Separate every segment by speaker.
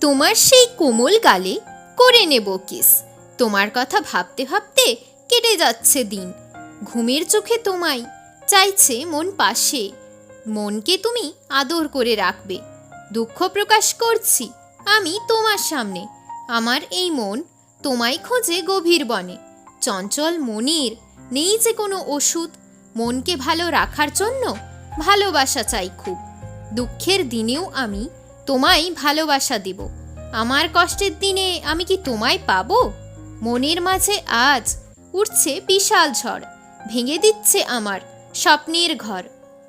Speaker 1: তোমার সেই কোমল গালে করে নেব কিস। তোমার কথা ভাবতে ভাবতে কেটে যাচ্ছে দিন। ঘুমের চোখে তোমায় চাইছে মন পাশে। মনকে তুমি আদর করে রাখবে। দুঃখ প্রকাশ করছি আমি তোমার সামনে। আমার এই মন তোমায় খোঁজে গভীর বনে। চঞ্চল মনের নেই যে কোনো ওষুধ। মনকে ভালো রাখার জন্য ভালোবাসা চাই খুব। দুঃখের দিনেও আমি তোমায় ভালোবাসা দেব। আমার কষ্টের দিনে আমি কি তোমায় পাবো? মনের মাঝে আজ উঠছে বিশাল ঝড়, ভেঙে দিচ্ছে আমার স্বপ্নের ঘর।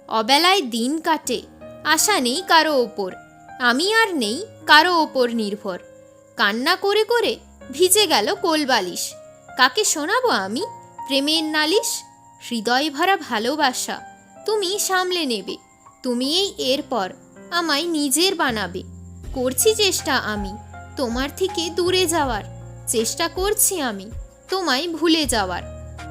Speaker 1: অবেলায় দিন কাটে, আশা নেই কারও ওপর, আমি আর নেই কারও ওপর নির্ভর। কান্না করে করে ভিজে গেল কোলবালিশ, কাকে শোনাবো আমি? প্রেমের নালিশ, হৃদয় ভরা ভালোবাসা, তুমি সামলে নেবে, তুমি এই এরপর। আমায় নিজের বানাবে। করছি চেষ্টা আমি। তোমার থেকে দূরে যাওয়ার। চেষ্টা করছি আমি। তোমায় ভুলে যাওয়ার।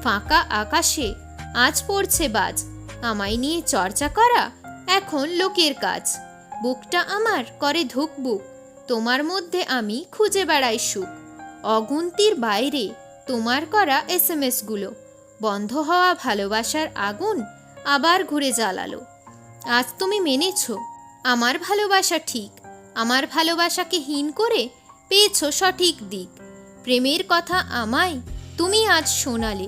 Speaker 1: ফাঁকা আকাশে আজ পড়ছে বাজ। আমায় নিয়ে চর্চা করা এখন লোকের কাজ। বুকটা আমার করে ধুকবুক তোমার মধ্যে আমি খুঁজে বেড়াই সুখ। অগুন্তির বাইরে তোমার করা এস এম এসগুলো বন্ধ হওয়া ভালোবাসার আগুন আবার ঘুরে জ্বালালো। আজ তুমি মেনেছ। আমার ভালোবাসা ঠিক, আমার ভালোবাসাকে হীন করে পেয়েছ সঠিক দিক। প্রেমের কথা আমায় তুমি আজ শোনালে,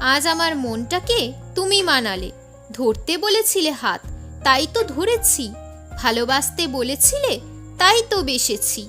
Speaker 1: আজ আমার মনটাকে তুমি মানালে। ধরতে বলেছিলে হাত, তাই তো ধরেছি, ভালোবাসতে বলেছিলে, তাই তো বেসেছি।